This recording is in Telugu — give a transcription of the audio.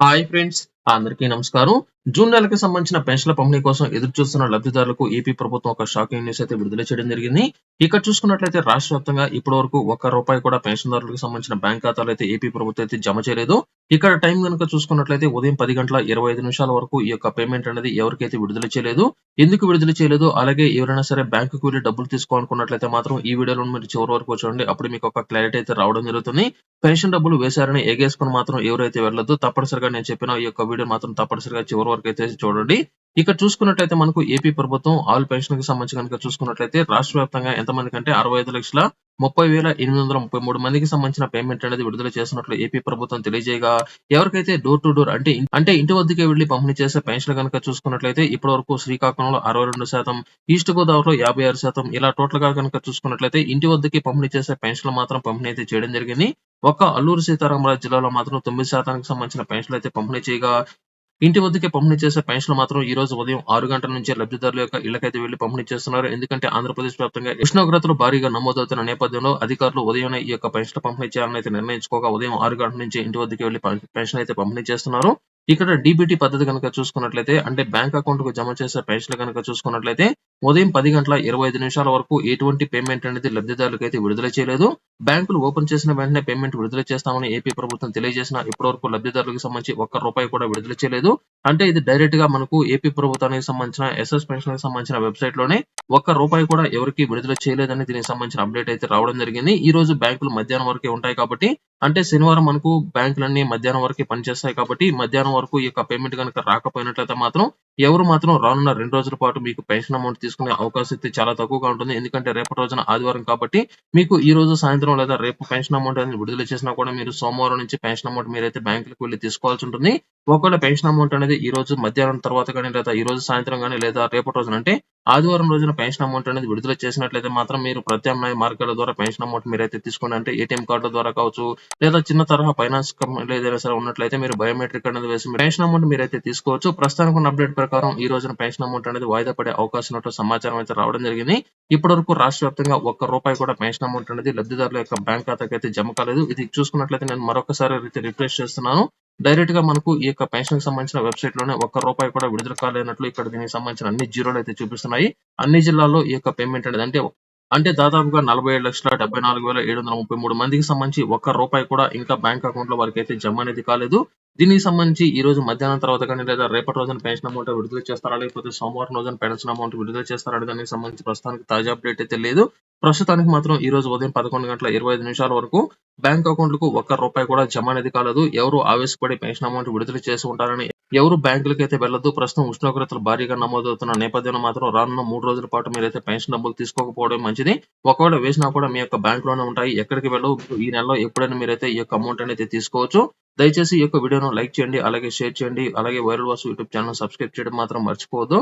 హాయ్ ఫ్రెండ్స్ అందరికీ నమస్కారం. జూన్ నెలకి సంబంధించిన పెన్షన్ల పంపిణీ కోసం ఎదురు చూస్తున్న లబ్ధిదారులకు ఏపీ ప్రభుత్వం ఒక షాకింగ్ న్యూస్ అయితే విడుదల చేయడం జరిగింది. ఇక్కడ చూసుకున్నట్లయితే రాష్ట్ర వ్యాప్తంగా ఇప్పటి వరకు ఒక్క రూపాయి కూడా పెన్షన్దారులకు సంబంధించిన బ్యాంక్ ఖాతాలు అయితే ఏపీ ప్రభుత్వం అయితే జమ చేయలేదు. ఇక్కడ టైం కనుక చూసుకున్నట్లయితే ఉదయం పది గంటల ఇరవై ఐదు నిమిషాల వరకు ఈ యొక్క పేమెంట్ అనేది ఎవరికైతే విడుదల చేయలేదు ఎందుకు విడుదల చేయలేదు అలాగే ఎవరైనా సరే బ్యాంకుకు వెళ్ళి డబ్బులు తీసుకోవాలనుకున్నట్లయితే మాత్రం ఈ వీడియోలో మీరు చివరి వరకు చూడండి. అప్పుడు మీకు ఒక క్లారిటీ అయితే రావడం జరుగుతుంది. పెన్షన్ డబ్బులు వేశారని ఎగేసుకుని మాత్రం ఎవరైతే వెళ్ళదు తప్పనిసరిగా నేను చెప్పిన ఈ యొక్క వీడియో మాత్రం తప్పనిసరిగా చివరి వరకు అయితే చూడండి. ఇక్కడ చూసుకున్నట్లయితే మనకు ఏపీ ప్రభుత్వం ఆల్ పెన్షన్కి సంబంధించి కనుక చూసుకున్నట్లయితే రాష్ట్ర వ్యాప్తంగా ఎంతమంది కంటే అరవై ఐదు లక్షల ముప్పై వేల ఎనిమిది వందల ముప్పై మూడు మందికి సంబంధించిన పేమెంట్ అనేది విడుదల చేసినట్లు ఏపీ ప్రభుత్వం తెలియజేయగా. ఎవరికైతే డోర్ టు డోర్ అంటే అంటే ఇంటి వద్దకే వెళ్ళి పంపిణీ చేసే పెన్షన్ కనుక చూసుకున్నట్లయితే ఇప్పటి వరకు శ్రీకాకుళంలో అరవై రెండు శాతం ఈస్ట్ గోదావరిలో యాభై ఆరు శాతం ఇలా టోటల్గా కనుక చూసుకున్నట్లయితే ఇంటి వద్దకి పంపిణీ చేసే పెన్షన్లు మాత్రం పంపిణీ అయితే చేయడం జరిగింది. ఒక్క అల్లూరు సీతారామరాజు జిల్లాలో మాత్రం తొమ్మిది శాతానికి సంబంధించిన పెన్షన్లు అయితే పంపిణీ చేయగా ఇంటి వద్దకే పంపిణీ చేసే పెన్షన్లు మాత్రం ఈ రోజు ఉదయం ఆరు గంటల నుంచి లబ్ధిదారుల యొక్క ఇళ్ళకైతే వెళ్ళి పంపిణీ చేస్తున్నారు. ఎందుకంటే ఆంధ్రప్రదేశ్ వ్యాప్తంగా ఉష్ణోగ్రతలు భారీగా నమోదవుతున్న నేపథ్యంలో అధికారులు ఉదయం ఈ యొక్క పెన్షన్ పంపిణీ చేయాలని అయితే నిర్ణయించుకోగా ఉదయం ఆరు గంటల నుంచి ఇంటి వద్దకే వెళ్ళి పెన్షన్ అయితే పంపిణీ చేస్తున్నారు. ఇక్కడ డీబీటీ పద్ధతి కనుక చూసుకున్నట్లయితే అంటే బ్యాంక్ అకౌంట్కు జమ చేసే పెన్షన్ కనుక చూసుకున్నట్లయితే ఉదయం పది గంటల ఇరవై ఐదు నిమిషాల వరకు ఎటువంటి పేమెంట్ అనేది లబ్ధిదారులకు అయితే విడుదల చేయలేదు. బ్యాంకులు ఓపెన్ చేసిన వెంటనే పేమెంట్ విడుదల చేస్తామని ఏపీ ప్రభుత్వం తెలియజేసిన ఇప్పటివరకు లబ్ధిదారులకు సంబంధించి ఒక్క రూపాయి కూడా విడుదల చేయలేదు. అంటే ఇది డైరెక్ట్గా మనకు ఏపీ ప్రభుత్వానికి సంబంధించిన ఎస్ఎస్ పెన్షన్కి సంబంధించిన వెబ్సైట్లోనే ఒక్క రూపాయి కూడా ఎవరికి విడుదల చేయలేదని దీనికి సంబంధించిన అప్డేట్ అయితే రావడం జరిగింది. ఈ రోజు బ్యాంకులు మధ్యాహ్నం వరకే ఉంటాయి కాబట్టి అంటే శనివారం మనకు బ్యాంకులన్నీ మధ్యాహ్నం వరకే పనిచేస్తాయి కాబట్టి మధ్యాహ్నం వరకు ఈ యొక్క పేమెంట్ కనుక రాకపోయినట్లయితే మాత్రం ఎవరు మాత్రం రానున్న రెండు రోజుల పాటు మీకు పెన్షన్ అమౌంట్ తీసుకునే అవకాశం అయితే చాలా తక్కువగా ఉంటుంది. ఎందుకంటే రేపటి రోజున ఆదివారం కాబట్టి మీకు ఈ రోజు సాయంత్రం లేదా రేపు పెన్షన్ అమౌంట్ అనేది విడుదల చేసినా కూడా మీరు సోమవారం నుంచి పెన్షన్ అమౌంట్ మీరైతే బ్యాంకులకు వెళ్ళి తీసుకోవాల్సి ఉంటుంది. ఒకవేళ పెన్షన్ అమౌంట్ అనేది ఈ రోజు మధ్యాహ్నం తర్వాత కానీ లేదా ఈ రోజు సాయంత్రం కానీ లేదా రేపటి రోజున అంటే ఆదివారం రోజున పెన్షన్ అమౌంట్ అనేది విడుదల చేసినట్లయితే మాత్రం మీరు ప్రత్యామ్నాయ మార్గాల ద్వారా పెన్షన్ అమౌంట్ మీరైతే తీసుకుని అంటే ఏటీఎం కార్డుల ద్వారా కావచ్చు లేదా చిన్న తరహా ఫైనాన్స్ కంపెనీ ఏదైనా సరే ఉన్నట్లయితే మీరు బయోమెట్రిక్ అనేది వేసి పెన్షన్ అమౌంట్ మీరైతే తీసుకోవచ్చు. ప్రస్తుతానికి ఉన్న అప్డేట్ ప్రకారం ఈ రోజున పెన్షన్ అమౌంట్ అనేది వాయిదా పడే అవకాశం ఉన్నట్టు సమాచారం అయితే రావడం జరిగింది. ఇప్పటి వరకు రాష్ట్ర వ్యాప్తంగా ఒక్క రూపాయి కూడా పెన్షన్ అమౌంట్ అనేది లబ్ధిదారుల యొక్క బ్యాంక్ ఖాతాకి అయితే జమ కాలేదు. ఇది చూసుకున్నట్లయితే నేను మరొకసారి రిఫ్రెష్ చేస్తున్నాను. డైరెక్ట్గా మనకు ఈ యొక్క పెన్షన్కి సంబంధించిన వెబ్సైట్లోనే ఒక్క రూపాయి కూడా విడుదల కాలేనట్లు ఇక్కడ దీనికి సంబంధించిన అన్ని జీరోలు అయితే చూపిస్తున్నాయి. అన్ని జిల్లాల్లో ఈ యొక్క పేమెంట్ అనేది అంటే అంటే దాదాపుగా నలభై ఏడు లక్షల డెబ్బై నాలుగు వేల ఏడు వందల ముప్పై మూడు మందికి సంబంధించి ఒక్క రూపాయి కూడా ఇంకా బ్యాంక్ అకౌంట్లో వారికి అయితే జమ అనేది కాలేదు. దీనికి సంబంధించి ఈ రోజు మధ్యాహ్నం తర్వాత కానీ లేదా రేపటి రోజున పెన్షన్ అమౌంట్ విడుదల చేస్తారా? లేకపోతే సోమవారం రోజున పెన్షన్ అమౌంట్ విడుదల చేస్తారా? దానికి సంబంధించి ప్రస్తుతానికి తాజా అప్డేట్ అయితే లేదు. ప్రస్తుతానికి మాత్రం ఈ రోజు ఉదయం పదకొండు గంటల ఇరవై ఐదు నిమిషాల వరకు బ్యాంక్ అకౌంట్లకు ఒక్క రూపాయి కూడా జమ అనేది కాలేదు. ఎవరు ఆవేశపడి పెన్షన్ అమౌంట్ విడుదల చేసి ఉంటారని ఎవరు బ్యాంకులకు అయితే వెళ్ళదు? ప్రస్తుతం ఉష్ణోగ్రతలు భారీగా నమోదవుతున్న నేపథ్యంలో మాత్రం రానున్న మూడు రోజుల పాటు మీరైతే పెన్షన్ డబ్బులు తీసుకోకపోవడం మంచిది. ఒకవేళ వేసినా కూడా మీ యొక్క బ్యాంక్లోనే ఉంటాయి. ఎక్కడికి వెళ్ళవు? ఈ నెలలో ఎప్పుడైనా మీరైతే ఈ యొక్క అమౌంట్ అనేది తీసుకోవచ్చు. దయచేసి ఈ యొక్క వీడియోను లైక్ చేయండి అలాగే షేర్ చేయండి అలాగే viral Vasu YouTube channel subscribe చేయడం మాత్రం మర్చిపోవద్దు.